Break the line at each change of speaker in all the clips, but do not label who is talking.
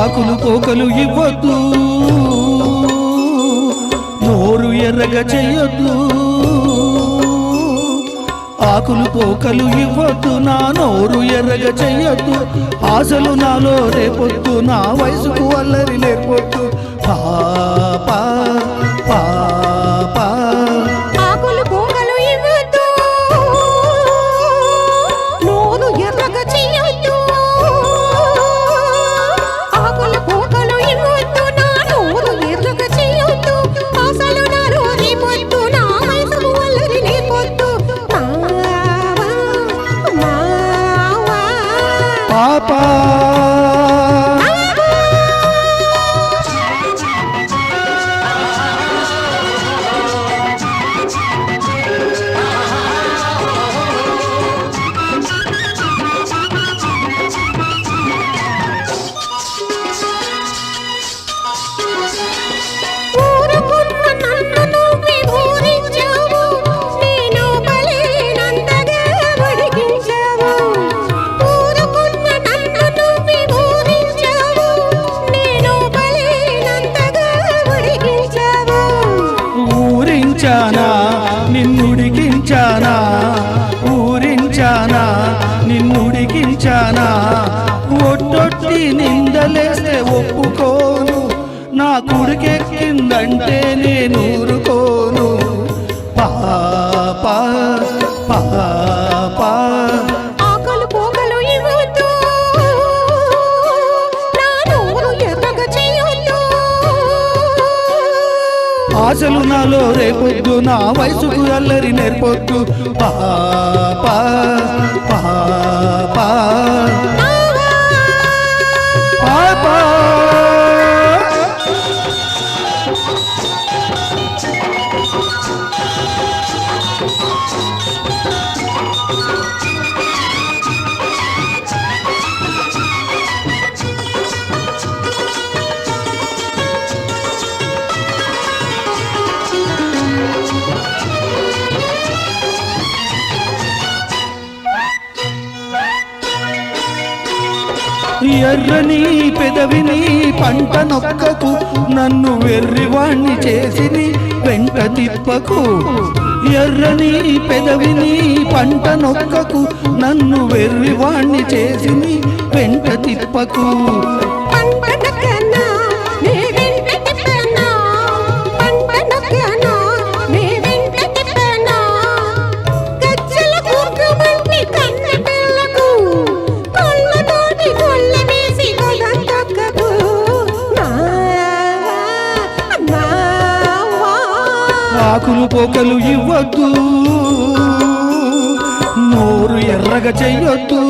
ఆకులు పోకలు ఇవ్వద్దు. నోరు ఎర్రగ చెయ్యొద్దు ఆకులు పోకలు ఇవ్వద్దు. నా నోరు ఎర్రగా చెయ్యొద్దు ఆశలు నాలో రేపొద్దు. నా వయసుకు అల్లరి లేపొద్దు. ఆ కుడికెక్కిందంటే నేను ఊరుకోను. పాపా పాపా.
ఆకలు పోకలు ఇవ్వద్దు. నా నోరు ఎర్రగా చేయొద్దు.
ఆశలు నాలో రేపొద్దు నా వయసుకు అల్లరి నేర్పొద్దు. పాపా పాపా. పాపా. ఎర్రని పెదవిని పంట నొక్కకు నన్ను వెర్రివాణ్ణి చేసిని వెంట తిప్పకు. ఎర్రని పెదవిని పంట నొక్కకు నన్ను వెర్రివాణ్ణి చేసిని వెంట తిప్పకు. ఆకులు పోకలు ఇవ్వద్దు. నోరు ఎర్రగా చెయ్యొద్దు.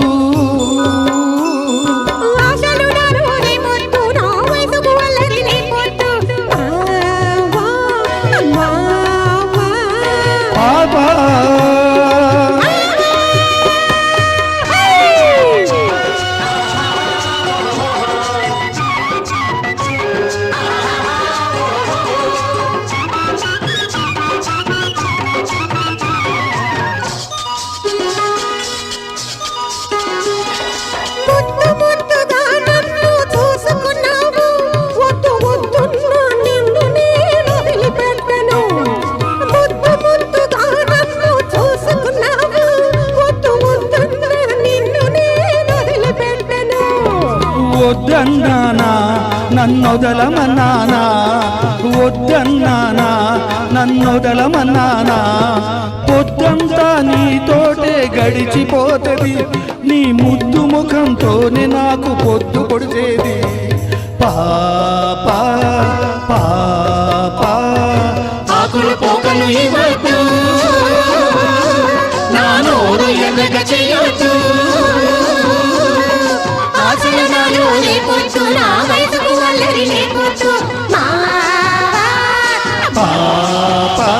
నన్నొదలమన్నానా? వద్దన్నానా నన్నొదలమన్నానా? పొద్దంతా నీతోటే గడిచిపోతుంది. నీ ముద్దు ముఖంతోనే నాకు పొద్దు పొడిచేది. పాపా పాపా
మావా